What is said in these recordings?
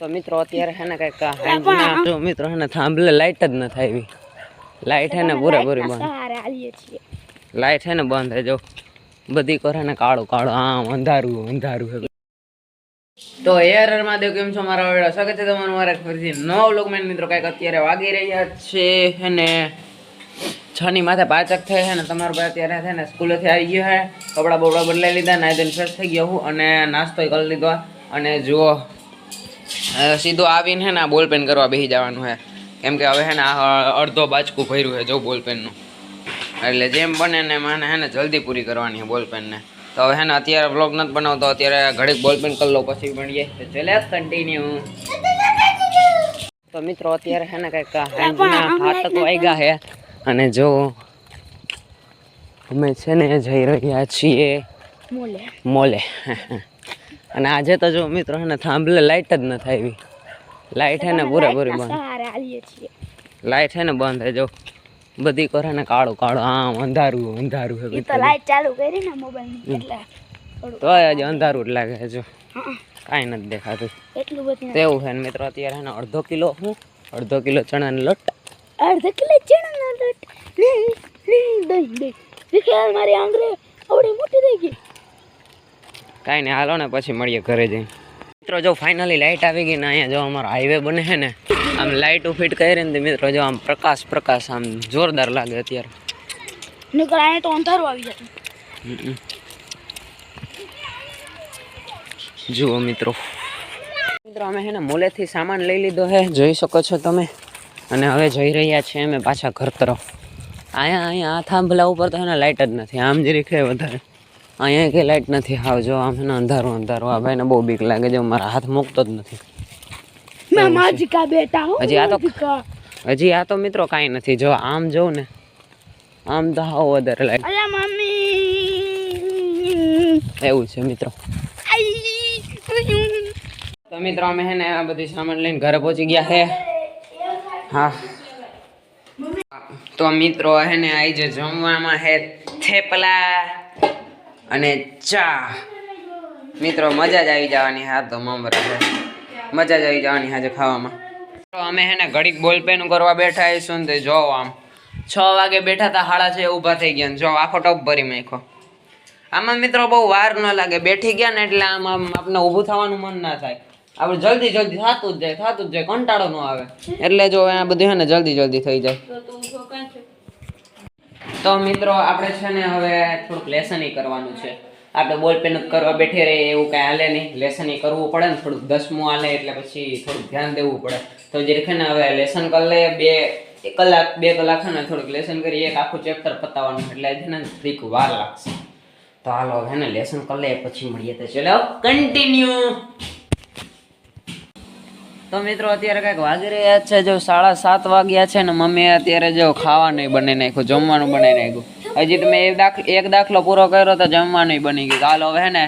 તો મિત્રો અત્યારે હે ને કંઈક હાંજના મિત્રો હે ને થાંભલે લાઇટ જ ન થાય એવી લાઈટ હે ને પૂરેપૂરી બંધ. લાઈટ હે ને બંધ હે જો. બધી કરે ને કાળું કાળું આમ અંધારું અંધારું હે. તો એર મહાદેવ કેમ છો? મારા વેળા સ્વાગત છે તમારું મારા ફરીથી નવ લોકમેન મિત્રો કંઈક અત્યારે વાગી રહ્યા છે અને છ ની માથે પાચક થઈ છે ને. તમારો ભાઈ અત્યારે છે ને સ્કૂલેથી આવી ગયો છે કપડાં બપડા બદલાઈ લીધા નાઈ ધોઈને ફ્રેશ થઈ ગયો હું અને નાસ્તો કરી લીધો. અને જુઓ સીધો આવીને હે ને આ બોલપેન કરવા બેસી જવાનું છે કેમ કે હવે હે ને આ અડધો બાચકું ભર્યું છે જો બોલપેનનું. એટલે જેમ બને ને મને હે ને જલ્દી પૂરી કરવાની છે બોલપેનને. તો હવે હે ને અત્યારે બ્લોગ નથી બનાવતો અત્યારે ઘડીક બોલ પેન કરી લો પછી ભણીએ. ચલે કન્ટિન્યુ તો મિત્રો અત્યારે હે ને કંઈક હાંજના હાથ વાગ્યા હે. અને જો અમે છે ને જઈ રહ્યા છીએ મોલે. મોલે. અને આજે તો જો મિત્રો એને થાંભલે લાઈટ જ ન થાય લાઇટ હે ને પૂરેપૂરી બંધ. લાઇટ હે ને બંધ હે જો. બધી કરે ને કાળું કાળું આમ અંધારું અંધારું હે તો લાઇટ ચાલુ કરી ને મોબાઈલ એટલે તો આજે અંધારું જ લાગે છે જો. કાંઈ નથી દેખાતું. એટલું બધું તેવું છે ને મિત્રો અત્યારે હે અડધો કિલો હું અડધો કિલો ચણાનો લોટ. અડધો કિલો ચણાનો લોટ. નહીં નહીં દહીં દહીં વિખાલ મારી આંગળી આવડી મોટી થઈ ગઈ. કાંઈ નહીં હાલો ને પછી મળીએ ઘરે જઈને. મિત્રો જો ફાઇનલી લાઇટ આવી ગઈ ને અહીંયા જો અમારો હાઈવે બને છે ને આમ લાઇટ ફિટ કરી ને મિત્રો જો આમ પ્રકાશ પ્રકાશ આમ જોરદાર લાગે અત્યારે. નીકળ અહીંયા તો અંધારું આવી જતું જુઓ મિત્રો. મિત્રો અમે છે ને મોલેથી સામાન લઈ લીધો છે જોઈ શકો છો તમે. અને હવે જઈ રહ્યા છીએ અમે પાછા ઘર તરફ. અહીંયા અહીંયા આ થાંભલા ઉપર તો છે ને લાઇટ જ નથી આમ જ રીખે વધારે. અહીંયા કે લાઇટ નથી. આવજો આમને અંધારું અંધારું. આ ભાઈને બહુ બીક લાગે છે. મારા હાથ મૂકતો જ નથી. મેં માજીકા બેટા હજી આ તો- હજી આ તો મિત્રો કાંઈ નથી. જો આમ જોઉં ને આમ તો હાવ વધારે લાઈટ એવું છે મિત્રો. તો મિત્રો અમે હે ને આ બધી સામાન લઈને ઘરે પહોંચી ગયા હે. હા. તો મિત્રો હે ને આઈ જે જમવામાં હે થેપલા. અને ચા. મિત્રો, મજા જ આવી જવાની હા, તો મમ મજા જ આવી જવાની આજે ખાવામાં. તો અમે હે ને ઘડીક બોલપેન કરવા બેઠા આવીશું ને જો આમ છ વાગે બેઠા હતા હાડા છે ઊભા થઈ ગયા જો આખો ટપ ભરી નાખ્યો. આમાં મિત્રો બહુ વાર ન લાગે, બેઠી ગયા ને એટલે આમ આમ આપણે ઊભું થવાનું મન ના થાય. આપણે જલ્દી જલ્દી થતું જ જાય, થતું જ જાય, કંટાળો ન આવે. એટલે જો આ બધું હે ને જલ્દી જલ્દી થઈ જાય. તો મિત્રો, આપણે છે ને હવે થોડુંક લેસન કરવાનું છે. આપણે બોલ પેન કરવા બેઠી રહીએ, એવું કાંઈ હાલે નહીં. લેસન કરવું પડે ને, થોડુંક દસમું હાલે, એટલે પછી થોડુંક ધ્યાન દેવું પડે. તો જે છે ને, હવે લેસન કરી લઈએ, બે કલાક બે કલાક છે ને, થોડુંક લેસન કરી એક આખું ચેપ્ટર પતાવવાનું એટલે છે ને, થોડીક વાર લાગશે. તો હાલો, હવે ને, લેસન કરી લઈએ, પછી મળીએ તો ચલો કન્ટિન્યુ તો મિત્રો, અત્યારે કંઈક વાગી રહ્યા છે, જો સાડા સાત વાગ્યા છે ને મમ્મીએ અત્યારે જો ખાવાનું બનાવી નાખ્યું, જમવાનું બનાવી નાખ્યું. હજી તમે એક દાખલો એક દાખલો પૂરો કર્યો તો જમવાનું બની ગયું. હાલો, હવે ને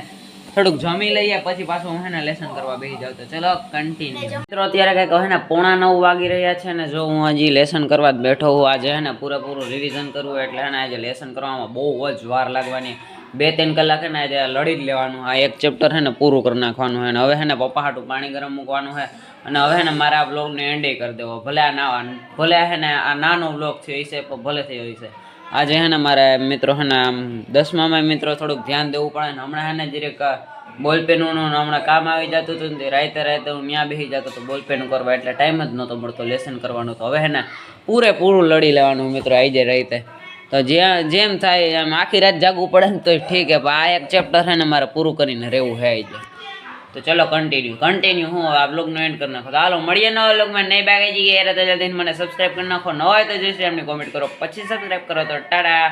થોડુંક જમી લઈએ, પછી પાછું હું ને લેસન કરવા બેસી જાઉં તો. ચલો કન્ટિન્યુ મિત્રો, અત્યારે કંઈક હે ને પોણા નવ વાગી રહ્યા છે ને જો હું હજી લેસન કરવા જ બેઠો હું, આજે હે ને પૂરેપૂરું રિવિઝન કરવું એટલે હે ને આજે લેસન કરવામાં બહુ જ વાર લાગવાની. બે ત્રણ કલાક હે ને આજે લડી જ લેવાનું આ એક ચેપ્ટર હે ને પૂરું કરી નાખવાનું હે ને હવે હે ને પપ્પા હાટું પાણી ગરમ મૂકવાનું હે અને હવે હે ને મારા આ બ્લોગને એન્ડે કરી દેવો ભલે આ ના ભલે હે ને આ નાનો બ્લોગ થયો હશે છે ભલે થયો છે આજે હે ને મારે મિત્રો હે ને આમ દસમામાં મિત્રો થોડુંક ધ્યાન દેવું પડે ને હમણાં હે ને જરીક બોલપેનનું હમણાં કામ આવી જતું હતું ને રાતે રાતે હું ત્યાં બેસી જતો હતો બોલપેન કરવા એટલે ટાઈમ જ નહોતો મળતો લેસન કરવાનું તો હવે હે ને પૂરેપૂરું લડી લેવાનું મિત્રો આવી જાય રાતે તો જ્યાં જેમ થાય એમ આખી રાત જાગવું પડે ને તો ઠીક હે આ એક ચેપ્ટર છે ને મારે પૂરું કરીને રહેવું હે જ તો ચલો કન્ટિન્યુ કન્ટિન્યુ હું આ બ્લોગનો એન્ડ કરી નાખો. તો હાલો, મળીએ નવા બ્લોગમાં નહીં બાગે જઈએ એ તો જલ્દી મને સબસ્ક્રાઈબ કરી નાખો. ન હોય તો જય એમની કોમેન્ટ કરો. પછી સબસ્ક્રાઈબ કરો તો ટાટા